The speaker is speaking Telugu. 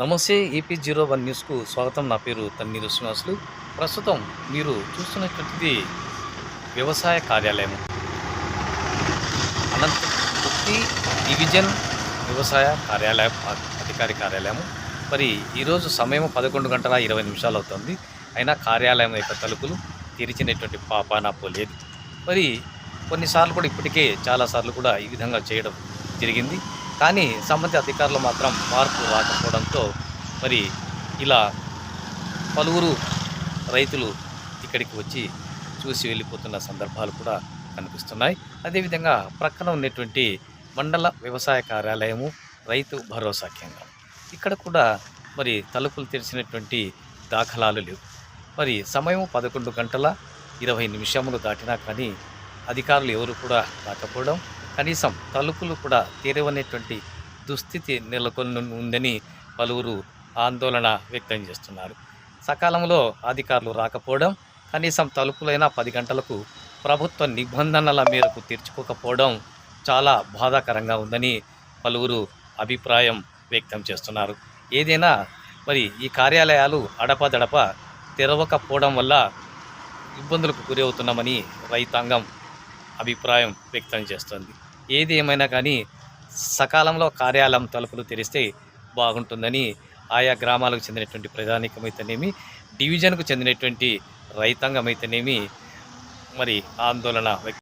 నమస్తే ఏపీ జీరో వన్ న్యూస్కు స్వాగతం. నా పేరు తన్నీరు శ్రీనివాసులు. ప్రస్తుతం మీరు చూస్తున్నటువంటిది వ్యవసాయ కార్యాలయం అనంత గుత్తి డివిజన్ వ్యవసాయ కార్యాలయం అధికారి కార్యాలయం మరి ఈరోజు సమయం పదకొండు గంటల ఇరవై నిమిషాలు అవుతుంది. అయినా కార్యాలయం యొక్క తలుపులు తెరిచినటువంటి పాపాన పోలేదు మరి కొన్నిసార్లు కూడా ఇప్పటికే చాలాసార్లు కూడా ఈ విధంగా చేయడం జరిగింది. కానీ సంబంధిత అధికారులు మాత్రం మార్పు రాకపోవడంతో మరి ఇలా పలువురు రైతులు ఇక్కడికి వచ్చి చూసి వెళ్ళిపోతున్న సందర్భాలు కూడా కనిపిస్తున్నాయి. అదేవిధంగా ప్రక్కన ఉన్నటువంటి మండల వ్యవసాయ కార్యాలయము రైతు భరోసా కేంద్రం. ఇక్కడ కూడా మరి తలుపులు తెరిచినటువంటి దాఖలాలు లేవు. మరి సమయం పదకొండు గంటల ఇరవై నిమిషములు దాటినా కానీ అధికారులు ఎవరు కూడా రాకపోవడం కనీసం తలుపులు కూడా తెరవనేటువంటి దుస్థితి నెలకొని ఉందని పలువురు ఆందోళన వ్యక్తం చేస్తున్నారు. సకాలంలో అధికారులు రాకపోవడం కనీసం తలుపులైనా పది గంటలకు ప్రభుత్వ నిబంధనల మేరకు తెరుచుకోకపోవడం చాలా బాధాకరంగా ఉందని పలువురు అభిప్రాయం వ్యక్తం చేస్తున్నారు. ఏదైనా మరి ఈ కార్యాలయాలు అడపదడప తెరవకపోవడం వల్ల ఇబ్బందులకు గురి అవుతున్నామని రైతాంగం అభిప్రాయం వ్యక్తం చేస్తుంది. ఏది ఏమైనా కానీ సకాలంలో కార్యాలయం తలుపులు తెరిస్తే బాగుంటుందని ఆయా గ్రామాలకు చెందినటువంటి ప్రజానీకమైతేనేమి డివిజన్కు చెందినటువంటి రైతాంగం అయితేనేమి మరి ఆందోళన